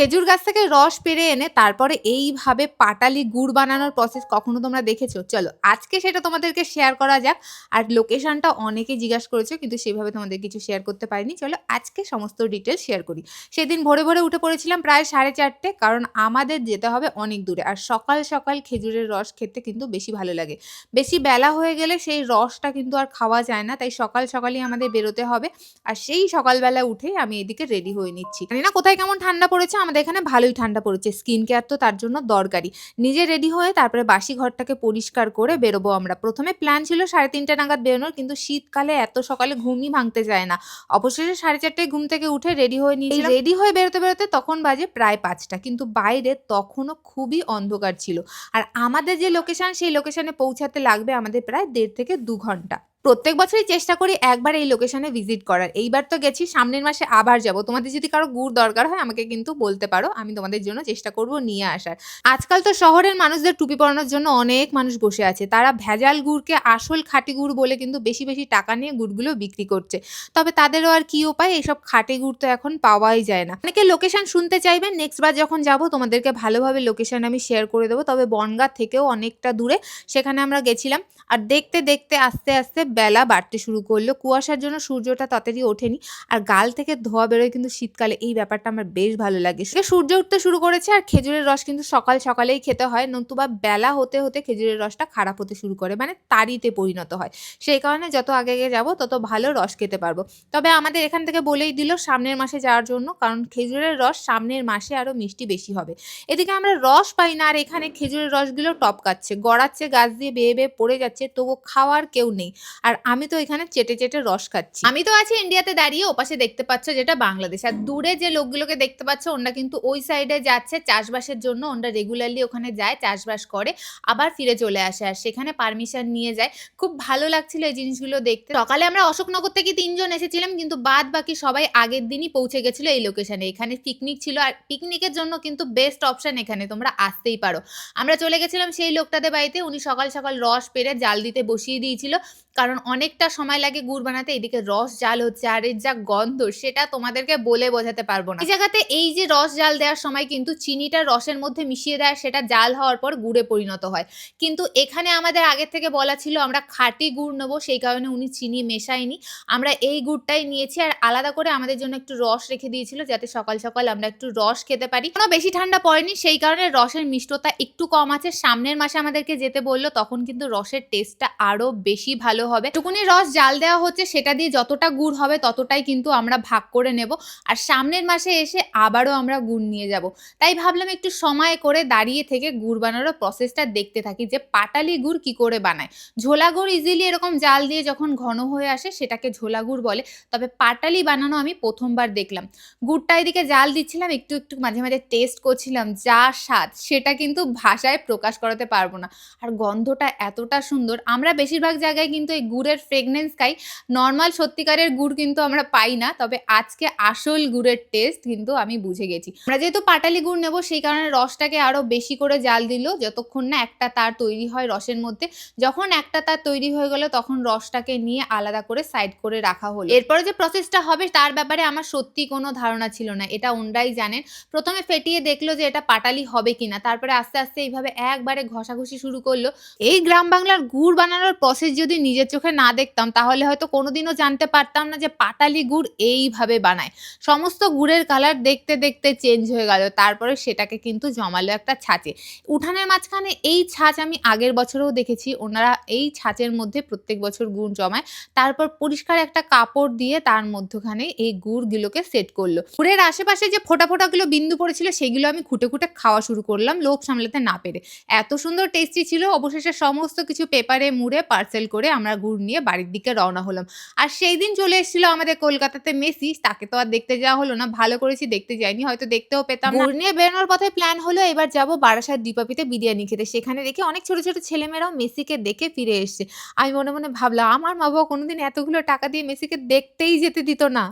খেজুর গাছ থেকে রস পেরে এনে তারপরে এইভাবে পাটালি গুড় বানানোর প্রসেস কখনো তোমরা দেখেছ? চলো, আজকে সেটা তোমাদেরকে শেয়ার করা যাক। আর লোকেশনটা অনেকে জিজ্ঞাসা করেছ, কিন্তু সেভাবে তোমাদের কিছু শেয়ার করতে পারিনি। চলো, আজকে সমস্ত ডিটেলস শেয়ার করি। সেদিন ভোরে ভোরে উঠে পড়েছিলাম প্রায় সাড়ে চারটে, কারণ আমাদের যেতে হবে অনেক দূরে। আর সকাল সকাল খেজুরের রস খেতে কিন্তু বেশি ভালো লাগে। বেশি বেলা হয়ে গেলে সেই রসটা কিন্তু আর খাওয়া যায় না, তাই সকাল সকালই আমাদের বেরোতে হবে। আর সেই সকালবেলা উঠেই আমি এদিকে রেডি হয়ে নিচ্ছি। জানি না কোথায় কেমন ঠান্ডা পড়েছে আমাদের এখানে ভালোই ঠান্ডা পড়েছে স্কিন কেয়ার তো তার জন্য দরকারি নিজে রেডি হয়ে তারপরে বাসি ঘরটাকে পরিষ্কার করে বেরোবো আমরা। প্রথমে প্ল্যান ছিল সাড়ে তিনটে নাগাদ বেরোনোর কিন্তু শীতকালে এত সকালে ঘুমই ভাঙতে চায় না। অবশেষে সাড়ে চারটায় ঘুম থেকে উঠে রেডি হয়ে নিয়ে রেডি হয়ে বেরোতে বেরোতে তখন বাজে প্রায় পাঁচটা কিন্তু বাইরে তখনও খুবই অন্ধকার ছিল। আর আমাদের যে লোকেশন সেই লোকেশানে পৌঁছাতে লাগবে আমাদের প্রায় দেড় থেকে দু ঘণ্টা। প্রত্যেক বছরই চেষ্টা করি একবার এই লোকেশনে ভিজিট করার। এইবার তো গেছি, সামনের মাসে আবার যাব। তোমাদের যদি কারও গুড় দরকার হয়, আমাকে কিন্তু বলতে পারো। আমি তোমাদের জন্য চেষ্টা করব নিয়ে আসার। আজকাল তো শহরের মানুষদের টুপি পরানোর জন্য অনেক মানুষ বসে আছে। তারা ভেজাল গুড়কে আসল খাঁটি গুড় বলে কিন্তু বেশি বেশি টাকা নিয়ে গুড়গুলো বিক্রি করছে। তবে তাদেরও আর কি উপায়? এইসব খাঁটি গুড় তো এখন পাওয়াই যায় না। অনেকে লোকেশন শুনতে চাইবেন নেক্সট বার যখন যাব তোমাদেরকে ভালোভাবে লোকেশন আমি শেয়ার করে দেবো। তবে বনগা থেকেও অনেকটা দূরে, সেখানে আমরা গেছিলাম। আর দেখতে দেখতে, আস্তে আস্তে বেলা বাড়তে শুরু করল। কুয়াশার জন্য সূর্যটা তাড়াতাড়ি ওঠেনি আর গাল থেকে ধোয়া বেরোয় কিন্তু শীতকালে। এই ব্যাপারটা আমার বেশ ভালো লাগে। সূর্য উঠতে শুরু করেছে আর খেজুরের রস কিন্তু সকাল সকালেই খেতে হয়। নতুবা বেলা হতে হতে খেজুরের রসটা খারাপ হতে শুরু করে মানে তারিতে পরিণত হয়। সেই কারণে যত আগে আগে যাব, তত ভালো রস খেতে পারব। তবে আমাদের এখান থেকে বলেই দিল সামনের মাসে যাওয়ার জন্য, কারণ খেজুরের রস সামনের মাসে আরও মিষ্টি বেশি হবে। এদিকে আমরা রস পাই না আর এখানে খেজুরের রসগুলো টপকাচ্ছে, গড়াচ্ছে, গাছ দিয়ে বেয়ে বেয়ে পড়ে যাচ্ছে তবু খাওয়ার কেউ নেই। আর আমি তো এখানে চেটে চেটে রস খাচ্ছি। আমি তো আছি ইন্ডিয়াতে দাঁড়িয়ে, ওপাশে দেখতে পাচ্ছ যেটা বাংলাদেশ। আর দূরে যে লোকগুলোকে দেখতে পাচ্ছ, ওরা কিন্তু ওই সাইডে যাচ্ছে, চাষবাসের জন্য। ওরা রেগুলারলি ওখানে যায়, চাষবাস করে, আবার ফিরে চলে আসে। আর সেখানে পারমিশন নিয়ে যায়। খুব ভালো লাগছিল এই জিনিসগুলো দেখতে। সকালে আমরা অশোকনগর থেকে তিনজন এসেছিলাম, কিন্তু বাদ বাকি সবাই আগের দিনই পৌঁছে গেছিল এই লোকেশনে এখানে পিকনিক ছিল, আর পিকনিকের জন্য কিন্তু বেস্ট অপশন এখানে, তোমরা আসতেই পারো। আমরা চলে গেছিলাম সেই লোকটাদের বাড়িতে। উনি সকাল সকাল রস পেরে জাল দিতে বসিয়ে দিয়েছিল। কারণ অনেকটা সময় লাগে গুড় বানাতে, এদিকে রস জাল হচ্ছে, আর এর যা গন্ধ, সেটা তোমাদেরকে বলে বোঝাতে পারব না। এই জায়গাতে এই যে রস জাল দেওয়ার সময় কিন্তু চিনিটা রসের মধ্যে মিশিয়ে দেয়, সেটা জাল হওয়ার পর গুড়ে পরিণত হয়। কিন্তু এখানে আমাদের আগের থেকে বলা ছিল, আমরা খাঁটি গুড় নেব, সেই কারণে উনি চিনি মেশায়নি। আমরা এই গুড়টাই নিয়েছি, আর আলাদা করে আমাদের জন্য একটু রস রেখে দিয়েছিল, যাতে সকাল সকাল আমরা একটু রস খেতে পারি। কোনো বেশি ঠান্ডা পড়েনি, সেই কারণে রসের মিষ্টতা একটু কম আছে। সামনের মাসে আমাদেরকে যেতে বলল, তখন কিন্তু রসের টেস্টটা আরও বেশি ভালো হবে। টুকুনি রস জাল দেওয়া হচ্ছে, সেটা দিয়ে যতটা গুড় হবে ততটাই কিন্তু আমরা ভাগ করে নেব। আর সামনের মাসে এসে আবারও আমরা গুড় নিয়ে যাব। তাই ভাবলাম একটু সময় করে দাঁড়িয়ে থেকে গুড় বানানোর প্রসেসটা দেখতে থাকি যে পাটালি গুড় কি করে বানায়। ঝোলা গুড় ইজিলি এরকম জাল দিয়ে যখন ঘন হয়ে আসে সেটাকে ঝোলা গুড় বলে। তবে পাটালি বানানো আমি প্রথমবার দেখলাম। গুড়টা এদিকে জাল দিচ্ছিলাম, একটু একটু মাঝে মাঝে টেস্ট করছিলাম, যা স্বাদ সেটা কিন্তু ভাষায় প্রকাশ করাতে পারব না। আর গন্ধটা এতটা সুন্দর, আমরা বেশিরভাগ জায়গায় কিন্তু এই গুড়ের ফ্রেগনেন্স খাই। নর্মাল সত্যিকারের গুড় কিন্তু আমরা পাই না, তবে আজকে আসল গুড়ের টেস্ট কিন্তু আমি বুঝে গেছি। আমরা যেহেতু পাটালি গুড় নেব, সেই কারণে রসটাকে আরও বেশি করে জাল দিল, যতক্ষণ না একটা তার তৈরি হয় রসের মধ্যে। যখন একটা তার তৈরি হয়ে গেল, তখন রসটাকে নিয়ে আলাদা করে সাইড করে রাখা হলো। এরপরে যে প্রসেসটা হবে, তার ব্যাপারে আমার সত্যি কোনো ধারণা ছিল না। এটা ওনরাই জানেন। প্রথমে ফেটিয়ে দেখল যে এটা পাটালি হবে কিনা। তারপরে আস্তে আস্তে এইভাবে একবারে ঘষাঘষি শুরু করল। এই গ্রাম বাংলার গুড় বানানোর প্রসেস যদি নিজের চোখে না দেখতাম, তাহলে হয়তো কোনোদিনও জানতে পারতাম না যে পাটালি গুড় এইভাবে বানায়। সমস্ত গুড়ের কালার দেখতে দেখতে চেঞ্জ হয়ে গেল, তারপরে সেটাকে কিন্তু জমালো একটা ছাঁচে। উঠানের মাঝখানে এই ছাঁচ আমি আগের বছরেও দেখেছি, ওনারা এই ছাঁচের মধ্যে প্রত্যেক বছর গুড় জমায়। তারপর পরিষ্কার একটা কাপড় দিয়ে তার মধ্যখানে এই গুড়গুলোকে সেট করল। গুড়ের আশেপাশে যে ফোটা ফোটাগুলো বিন্দু পড়েছিল, সেগুলো আমি খুঁটে খুঁটে খাওয়া শুরু করলাম, লোভ সামলাতে না পেরে। এত সুন্দর টেস্টি ছিল, অবশেষে সমস্ত কিছু পেপারে মুড়ে পার্সেল করে আমরা গুড় নিয়ে বাড়ির দিকে রওনা হলাম। আর সেই দিন চলে এসেছিল আমাদের কলকাতাতে মেসি, তাকে তো আর দেখতে যাওয়া হলো না। ভালো করেছি দেখতে যাইনি, হয়তো দেখতেও পেতাম। গুড় নিয়ে বেরোনোর পথে প্ল্যান হলো এবার যাব বারাসাত দ্বীপাপিতে বিরিয়ানি খেতে। সেখানে দেখে অনেক ছোট ছোট ছেলেমেয়েরাও মেসিকে দেখে ফিরে এসছে। আমি মনে মনে ভাবলাম, আমার মা বাবা কোনোদিন এতগুলো টাকা দিয়ে মেসিকে দেখতেই যেতে দিত না।